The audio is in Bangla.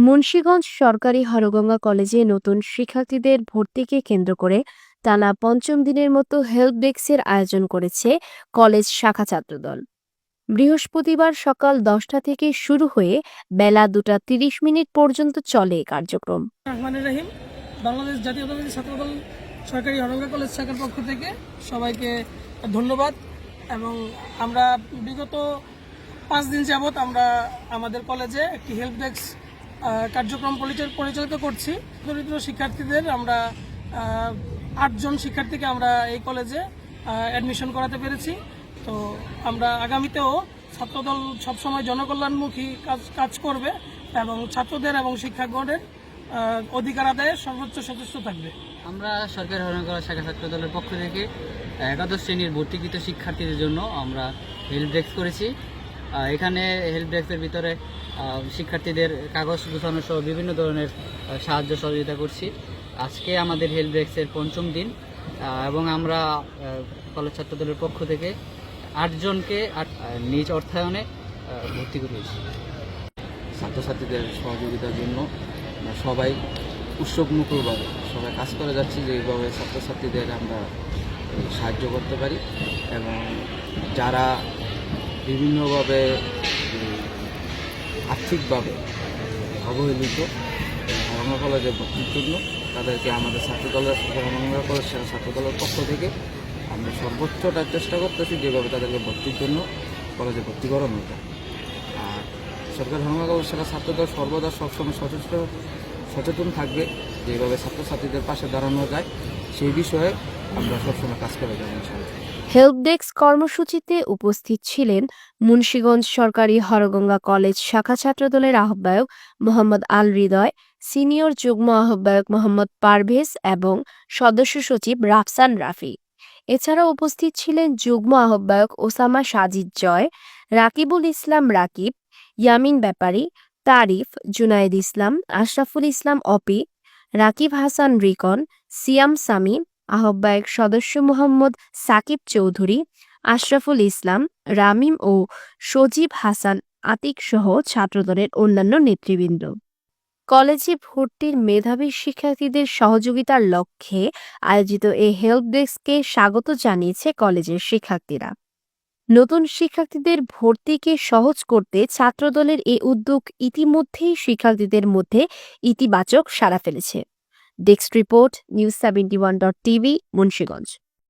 মুন্সিগঞ্জ সরকারি হরগঙ্গা কলেজে নতুন শিক্ষার্থীদের ভর্তিকে কেন্দ্র করে টানা পঞ্চম দিনের মতো হেল্প ডেস্কের আয়োজন করেছে কলেজ শাখা ছাত্রদল। বৃহস্পতিবার সকাল দশটা থেকে শুরু হয়ে বেলা দুটা তিরিশ মিনিট পর্যন্ত চলে কার্যক্রম। বাংলাদেশ জাতীয়তাবাদী ছাত্রদল সরকারি হরঙ্গা কলেজ শাখার পক্ষ থেকে সবাইকে ধন্যবাদ এবং আমরা বিগত পাঁচ দিন যাবৎ আমরা আমাদের কলেজে একটি হেল্প ডেস্ক কার্যক্রম পরিচাল- পরিচালিত করছি। দরিদ্র শিক্ষার্থীদের আমরা আটজন শিক্ষার্থীকে আমরা এই কলেজে অ্যাডমিশন করাতে পেরেছি। তো আমরা আগামীতেও ছাত্রদল সবসময় জনকল্যাণমুখী কাজ কাজ করবে এবং ছাত্রদের এবং শিক্ষাগণের অধিকার আদায়ে সর্বোচ্চ সচেষ্ট থাকবে। আমরা সরকারি হরণকলা শাখা ছাত্র দলের পক্ষ থেকে একাদশ শ্রেণির ভর্তিকৃত শিক্ষার্থীদের জন্য আমরা হেল্প ডেস্ক করেছি। এখানে হেল্প ডেস্কের ভিতরে শিক্ষার্থীদের কাগজ গুছানো সহ বিভিন্ন ধরনের সাহায্য সহযোগিতা করছি। আজকে আমাদের হেল্প ডেস্কের পঞ্চম দিন এবং আমরা কলেজ ছাত্র দলের পক্ষ থেকে আটজনকে নিজ অর্থায়নে ভর্তি করিয়েছি ছাত্রছাত্রীদের সহযোগিতার জন্য সবাই উৎসবমুখরভাবে সবাই কাজ করে যাচ্ছি যে এইভাবে ছাত্রছাত্রীদের আমরা সাহায্য করতে পারি এবং যারা বিভিন্নভাবে আর্থিকভাবে অবহেলিত রমনা কলেজে ভর্তির জন্য তাদেরকে আমাদের ছাত্রদলের রমনা কলেজ ছাত্রদলের পক্ষ থেকে আমরা সর্বোচ্চটা চেষ্টা করতেছি যেভাবে তাদেরকে ভর্তির জন্য কলেজে ভর্তি করানো যায়। আর সরকার ধর্মকল সেটা ছাত্রদের সর্বদা সবসময় সচেষ্ট, সচেতন থাকবে যেভাবে ছাত্রছাত্রীদের পাশে দাঁড়ানো যায়। সেই বিষয়ে আমরা সবসময় কাজ করে যাব ইনশাআল্লাহ। হেল্প ডেস্ক কর্মসূচিতে উপস্থিত ছিলেন মুন্সীগঞ্জ সরকারি হরগঙ্গা কলেজ শাখা ছাত্রদলের আহ্বায়ক মোহাম্মদ আল হৃদয় সিনিয়র যুগ্ম আহ্বায়ক মোহাম্মদ পারভেজ এবং সদস্য সচিব রাফসান রাফি। এছাড়াও উপস্থিত ছিলেন যুগ্ম আহ্বায়ক ওসামা সাজিদ জয়, রাকিবুল ইসলাম রাকিব, ইয়ামিন ব্যাপারী, তারিফ জুনায়েদ ইসলাম, আশরাফুল ইসলাম অপি, রাকিব হাসান রিকন, সিয়াম সামিম আহ্বায়ক সদস্য মোহাম্মদ সাকিব চৌধুরী, আশরাফুল ইসলাম, রামিম ও সজীব হাসান আতিক সহ ছাত্রদলের অন্যান্য নেতৃবৃন্দ। কলেজে ভর্তির মেধাবী শিক্ষার্থীদের সহযোগিতার লক্ষ্যে আয়োজিত এই হেল্প ডেস্ককে স্বাগত জানিয়েছে কলেজের শিক্ষার্থীরা। নতুন শিক্ষার্থীদের ভর্তিকে সহজ করতে ছাত্রদলের এই উদ্যোগ ইতিমধ্যেই শিক্ষার্থীদের মধ্যে ইতিবাচক সাড়া ফেলেছে। desk report news seventy one dot TV Munshiganj